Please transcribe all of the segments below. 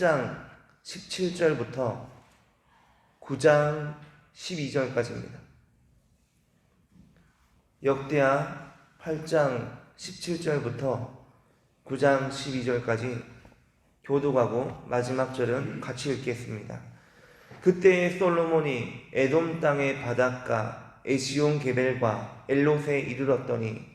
8장 17절부터 9장 12절까지입니다. 역대하 8장 17절부터 9장 12절까지 교독하고 마지막 절은 같이 읽겠습니다. 그때 솔로몬이 에돔 땅의 바닷가 에시온 게벨과 엘롯에 이르렀더니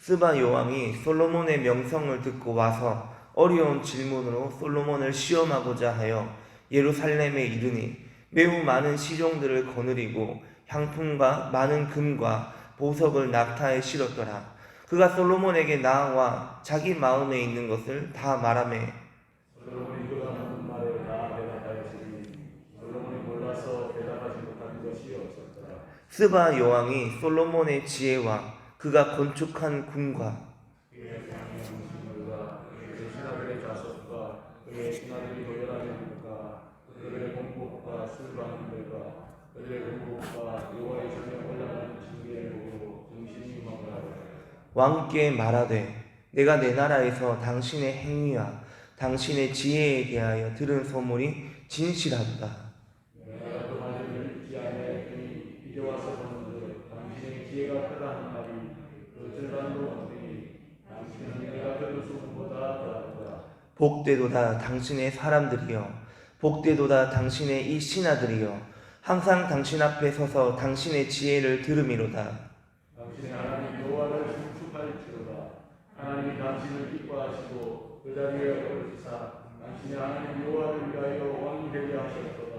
스바 여왕이 솔로몬의 명성을 듣고 와서 어려운 질문으로 솔로몬을 시험하고자 하여 예루살렘에 이르니 매우 많은 시종들을 거느리고 향품과 많은 금과 보석을 낙타에 실었더라. 그가 솔로몬에게 나와 자기 마음에 있는 것을 다 말하매. 스바 여왕이 솔로몬의 지혜와 그가 건축한 궁과. 왕께 말하되 내가 내 나라에서 당신의 행위와 당신의 지혜에 대하여 들은 소문이 진실하도다. 내가 그 말을 읽지 않에 그이 이제 와서 보는들 당신의 지혜가 크다는 말이 그 절반도 없으니 당신은 내가 들은 소문보다 더하다. 복되도다 당신의 사람들이여 복되도다 당신의 이 신하들이여 항상 당신 앞에 서서 당신의 지혜를 들음이로다 당신의 하나님 여호와를 신축할지로다. 하나님이 당신을 기뻐하시고 그 자리에 오르시사 당신의 하나님 여호와를 위하여 왕이 되게 하셨도다.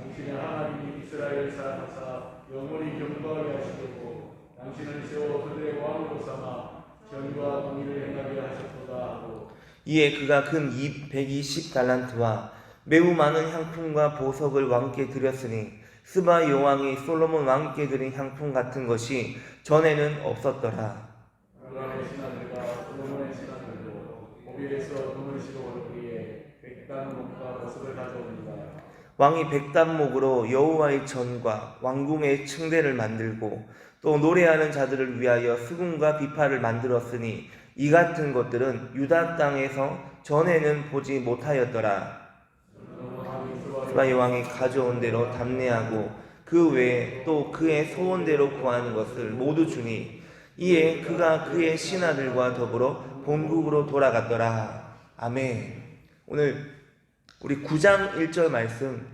당신의 하나님 이스라엘 사하사 영원히 경거하게 하시고 당신을 세워 그들의 왕으로 삼아 정의와 공의를 행하게 하셨도다 하고 이에 그가 근 120 달란트와 매우 많은 향품과 보석을 왕께 드렸으니 스바 여왕이 솔로몬 왕께 드린 향품 같은 것이 전에는 없었더라. 왕이 백단목으로 여호와의 전과 왕궁의 층대를 만들고 또 노래하는 자들을 위하여 수금과 비파를 만들었으니 이 같은 것들은 유다 땅에서 전에는 보지 못하였더라. 스바 여왕이 가져온 대로 담내하고 그 외에 또 그의 소원대로 구하는 것을 모두 주니 이에 그가 그의 신하들과 더불어 본국으로 돌아갔더라. 아멘. 오늘 우리 9장 1절 말씀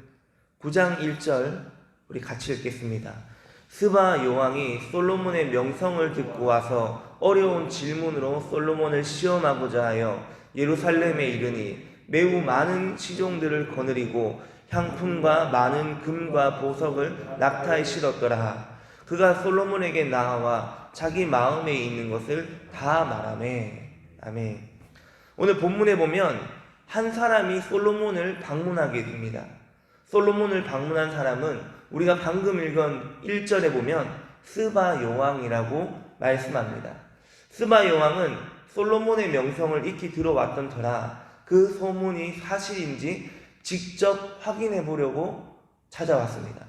9장 1절 우리 같이 읽겠습니다. 스바 여왕이 솔로몬의 명성을 듣고 와서 어려운 질문으로 솔로몬을 시험하고자 하여 예루살렘에 이르니 매우 많은 시종들을 거느리고 향품과 많은 금과 보석을 낙타에 실었더라. 그가 솔로몬에게 나와 자기 마음에 있는 것을 다 말하매. 아멘. 오늘 본문에 보면 한 사람이 솔로몬을 방문하게 됩니다. 솔로몬을 방문한 사람은 우리가 방금 읽은 1절에 보면 스바 여왕이라고 말씀합니다. 스바 여왕은 솔로몬의 명성을 익히 들어왔던 터라 그 소문이 사실인지 직접 확인해 보려고 찾아왔습니다.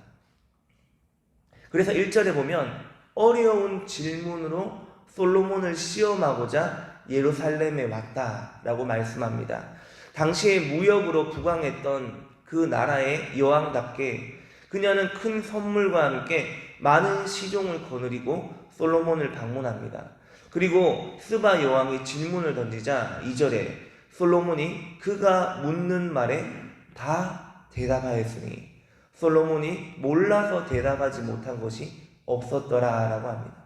그래서 1절에 보면 어려운 질문으로 솔로몬을 시험하고자 예루살렘에 왔다라고 말씀합니다. 당시에 무역으로 부강했던 그 나라의 여왕답게 그녀는 큰 선물과 함께 많은 시종을 거느리고 솔로몬을 방문합니다. 그리고 스바 여왕이 질문을 던지자 2절에 솔로몬이 그가 묻는 말에 다 대답하였으니 솔로몬이 몰라서 대답하지 못한 것이 없었더라라고 합니다.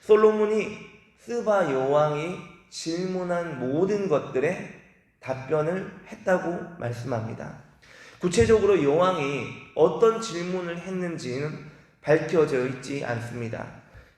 솔로몬이 스바 여왕이 질문한 모든 것들에 답변을 했다고 말씀합니다. 구체적으로 여왕이 어떤 질문을 했는지는 밝혀져 있지 않습니다.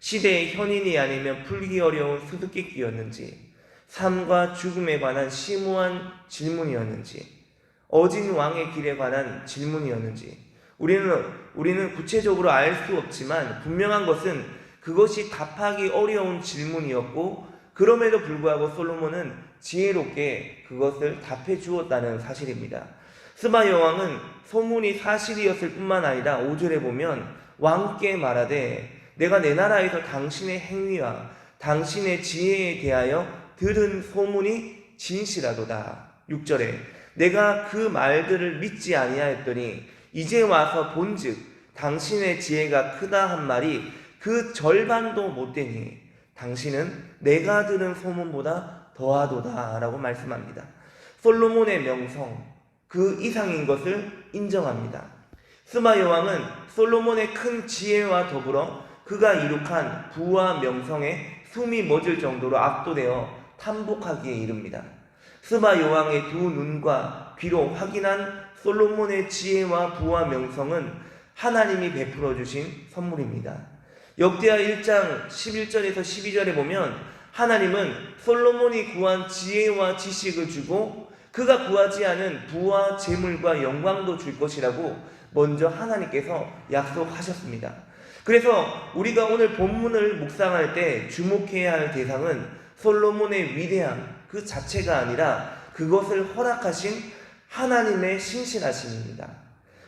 시대의 현인이 아니면 풀기 어려운 수수께끼였는지, 삶과 죽음에 관한 심오한 질문이었는지, 어진 왕의 길에 관한 질문이었는지, 우리는, 우리는 구체적으로 알 수 없지만 분명한 것은 그것이 답하기 어려운 질문이었고, 그럼에도 불구하고 솔로몬은 지혜롭게 그것을 답해 주었다는 사실입니다. 스바 여왕은 소문이 사실이었을 뿐만 아니라 5절에 보면 왕께 말하되 내가 내 나라에서 당신의 행위와 당신의 지혜에 대하여 들은 소문이 진실하도다. 6절에 내가 그 말들을 믿지 아니하였더니 이제 와서 본즉 당신의 지혜가 크다 한 말이 그 절반도 못 되니 당신은 내가 들은 소문보다 더하도다라고 말씀합니다. 솔로몬의 명성 그 이상인 것을 인정합니다. 스마 여왕은 솔로몬의 큰 지혜와 더불어 그가 이룩한 부와 명성에 숨이 멎을 정도로 압도되어 탐복하기에 이릅니다. 스마 여왕의 두 눈과 귀로 확인한 솔로몬의 지혜와 부와 명성은 하나님이 베풀어 주신 선물입니다. 역대하 1장 11절에서 12절에 보면 하나님은 솔로몬이 구한 지혜와 지식을 주고 그가 구하지 않은 부와 재물과 영광도 줄 것이라고 먼저 하나님께서 약속하셨습니다. 그래서 우리가 오늘 본문을 묵상할 때 주목해야 할 대상은 솔로몬의 위대함 그 자체가 아니라 그것을 허락하신 하나님의 신실하심입니다.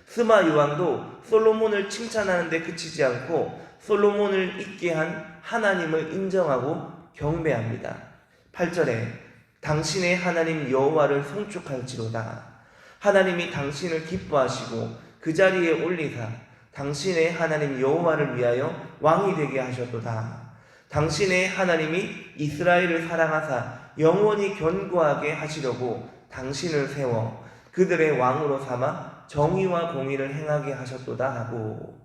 스마 요왕도 솔로몬을 칭찬하는데 그치지 않고 솔로몬을 있게 한 하나님을 인정하고 경배합니다. 8절에 당신의 하나님 여호와를 송축할지로다. 하나님이 당신을 기뻐하시고 그 자리에 올리사 당신의 하나님 여호와를 위하여 왕이 되게 하셨도다. 당신의 하나님이 이스라엘을 사랑하사 영원히 견고하게 하시려고 당신을 세워 그들의 왕으로 삼아 정의와 공의를 행하게 하셨도다 하고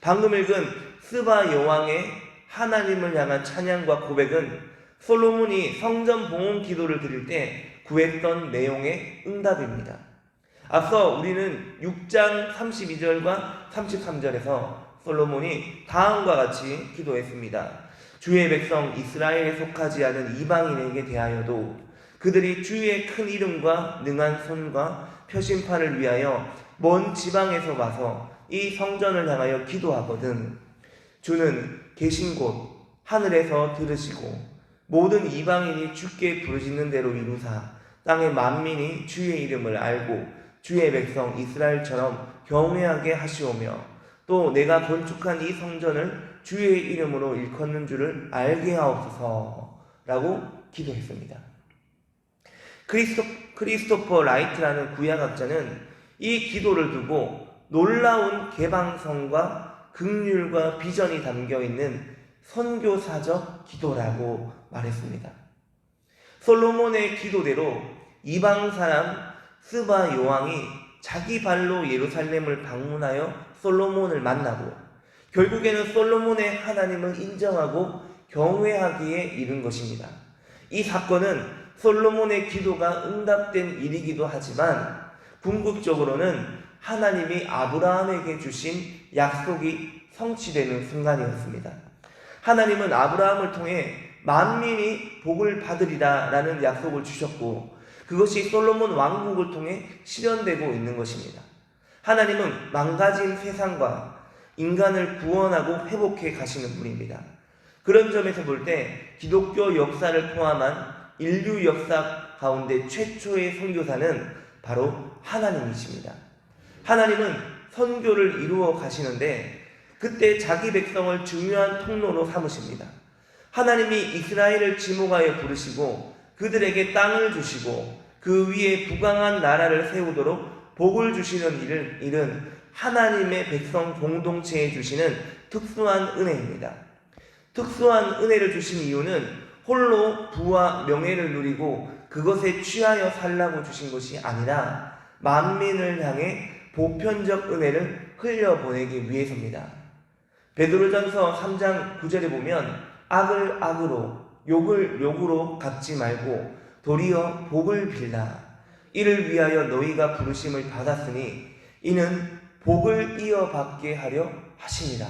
방금 읽은 스바 여왕의 하나님을 향한 찬양과 고백은 솔로몬이 성전 봉헌 기도를 드릴 때 구했던 내용의 응답입니다. 앞서 우리는 6장 32절과 33절에서 솔로몬이 다음과 같이 기도했습니다. 주의 백성 이스라엘에 속하지 않은 이방인에게 대하여도 그들이 주의 큰 이름과 능한 손과 표심판을 위하여 먼 지방에서 와서 이 성전을 향하여 기도하거든 주는 계신 곳 하늘에서 들으시고 모든 이방인이 주께 부르짖는 대로 이루사 땅의 만민이 주의 이름을 알고 주의 백성 이스라엘처럼 경외하게 하시오며 또 내가 건축한 이 성전을 주의 이름으로 일컫는 줄을 알게 하옵소서라고 기도했습니다. 크리스토, 크리스토퍼 라이트라는 구약학자는 이 기도를 두고 놀라운 개방성과 극률과 비전이 담겨 있는 선교사적 기도라고 말했습니다. 솔로몬의 기도대로 이방 사람 스바 요왕이 자기 발로 예루살렘을 방문하여 솔로몬을 만나고 결국에는 솔로몬의 하나님을 인정하고 경외하기에 이른 것입니다. 이 사건은 솔로몬의 기도가 응답된 일이기도 하지만 궁극적으로는 하나님이 아브라함에게 주신 약속이 성취되는 순간이었습니다. 하나님은 아브라함을 통해 만민이 복을 받으리라 라는 약속을 주셨고 그것이 솔로몬 왕국을 통해 실현되고 있는 것입니다. 하나님은 망가진 세상과 인간을 구원하고 회복해 가시는 분입니다. 그런 점에서 볼 때 기독교 역사를 포함한 인류 역사 가운데 최초의 선교사는 바로 하나님이십니다. 하나님은 선교를 이루어 가시는데 그때 자기 백성을 중요한 통로로 삼으십니다. 하나님이 이스라엘을 지목하여 부르시고 그들에게 땅을 주시고 그 위에 부강한 나라를 세우도록 복을 주시는 일은 하나님의 백성 공동체에 주시는 특수한 은혜입니다. 특수한 은혜를 주신 이유는 홀로 부와 명예를 누리고 그것에 취하여 살라고 주신 것이 아니라 만민을 향해 보편적 은혜를 흘려보내기 위해서입니다. 베드로전서 3장 9절에 보면 악을 악으로 욕을 욕으로 갚지 말고 도리어 복을 빌라 이를 위하여 너희가 부르심을 받았으니 이는 복을 이어받게 하려 하시니라.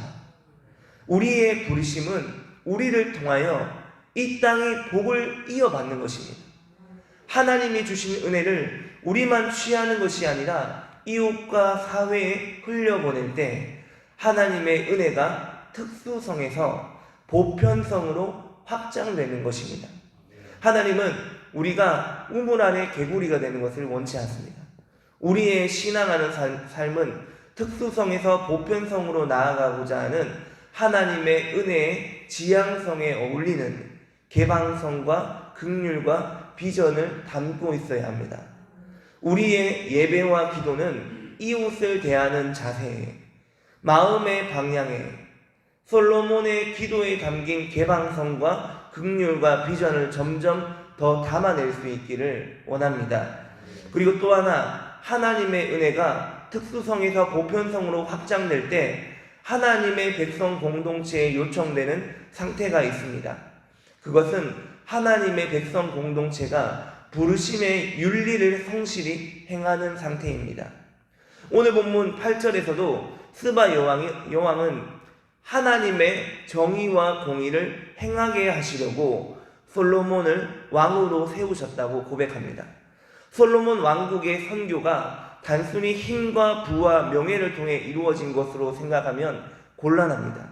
우리의 부르심은 우리를 통하여 이 땅의 복을 이어받는 것입니다. 하나님이 주신 은혜를 우리만 취하는 것이 아니라 이웃과 사회에 흘려보낼 때 하나님의 은혜가 특수성에서 보편성으로 확장되는 것입니다. 하나님은 우리가 우물 안에 개구리가 되는 것을 원치 않습니다. 우리의 신앙하는 삶- 삶은 특수성에서 보편성으로 나아가고자 하는 하나님의 은혜의 지향성에 어울리는 개방성과 극률과 비전을 담고 있어야 합니다. 우리의 예배와 기도는 이웃을 대하는 자세에 마음의 방향에 솔로몬의 기도에 담긴 개방성과 극률과 비전을 점점 더 담아낼 수 있기를 원합니다. 그리고 또 하나 하나님의 은혜가 특수성에서 보편성으로 확장될 때 하나님의 백성 공동체에 요청되는 상태가 있습니다. 그것은 하나님의 백성 공동체가 부르심의 윤리를 성실히 행하는 상태입니다. 오늘 본문 8절에서도 스바 여왕이, 여왕은 하나님의 정의와 공의를 행하게 하시려고 솔로몬을 왕으로 세우셨다고 고백합니다. 솔로몬 왕국의 선교가 단순히 힘과 부와 명예를 통해 이루어진 것으로 생각하면 곤란합니다.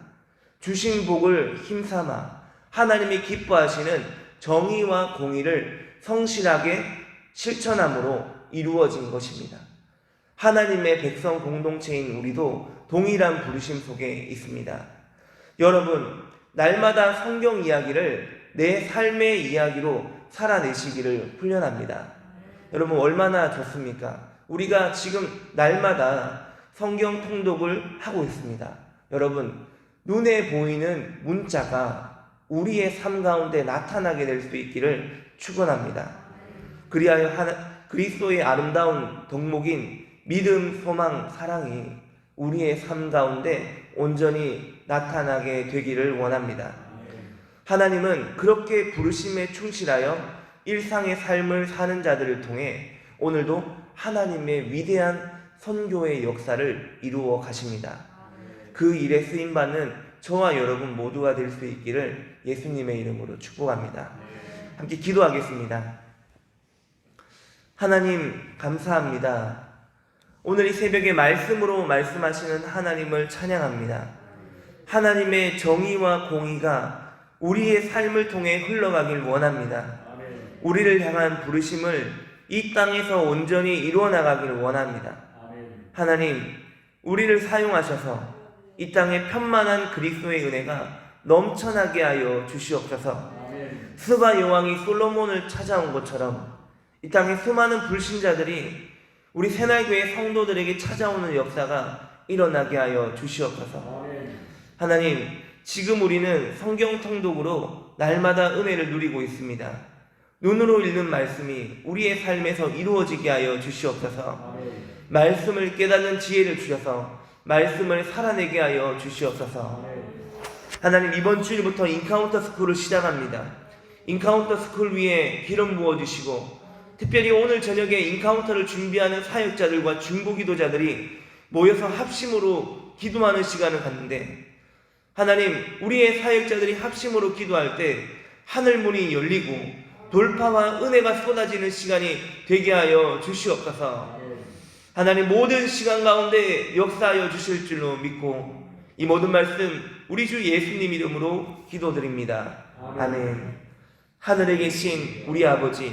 주신 복을 힘삼아 하나님이 기뻐하시는 정의와 공의를 성실하게 실천함으로 이루어진 것입니다. 하나님의 백성 공동체인 우리도 동일한 부르심 속에 있습니다. 여러분, 날마다 성경 이야기를 내 삶의 이야기로 살아내시기를 훈련합니다. 여러분, 얼마나 좋습니까? 우리가 지금 날마다 성경 통독을 하고 있습니다. 여러분, 눈에 보이는 문자가 우리의 삶 가운데 나타나게 될 수 있기를 축원합니다. 그리하여 하나, 그리스도의 아름다운 덕목인 믿음, 소망, 사랑이 우리의 삶 가운데 온전히 나타나게 되기를 원합니다. 하나님은 그렇게 부르심에 충실하여 일상의 삶을 사는 자들을 통해 오늘도 하나님의 위대한 선교의 역사를 이루어 가십니다. 그 일에 쓰임 받는 저와 여러분 모두가 될 수 있기를 예수님의 이름으로 축복합니다. 함께 기도하겠습니다. 하나님 감사합니다. 오늘 이 새벽에 말씀으로 말씀하시는 하나님을 찬양합니다. 하나님의 정의와 공의가 우리의 삶을 통해 흘러가길 원합니다. 우리를 향한 부르심을 이 땅에서 온전히 이루어 나가기를 원합니다. 하나님, 우리를 사용하셔서 이 땅에 편만한 그리스도의 은혜가 넘쳐나게 하여 주시옵소서. 스바 여왕이 솔로몬을 찾아온 것처럼 이 땅에 수많은 불신자들이 우리 새날교회 성도들에게 찾아오는 역사가 일어나게 하여 주시옵소서. 하나님, 지금 우리는 성경 통독으로 날마다 은혜를 누리고 있습니다. 눈으로 읽는 말씀이 우리의 삶에서 이루어지게 하여 주시옵소서. 말씀을 깨닫는 지혜를 주셔서 말씀을 살아내게 하여 주시옵소서. 하나님 이번 주일부터 인카운터 스쿨을 시작합니다. 인카운터 스쿨 위에 기름 부어 주시고 특별히 오늘 저녁에 인카운터를 준비하는 사역자들과 중보기도자들이 모여서 합심으로 기도하는 시간을 갖는데 하나님 우리의 사역자들이 합심으로 기도할 때 하늘 문이 열리고 돌파와 은혜가 쏟아지는 시간이 되게 하여 주시옵소서. 하나님 모든 시간 가운데 역사하여 주실 줄로 믿고 이 모든 말씀 우리 주 예수님 이름으로 기도드립니다. 아멘. 하늘에 계신 우리 아버지,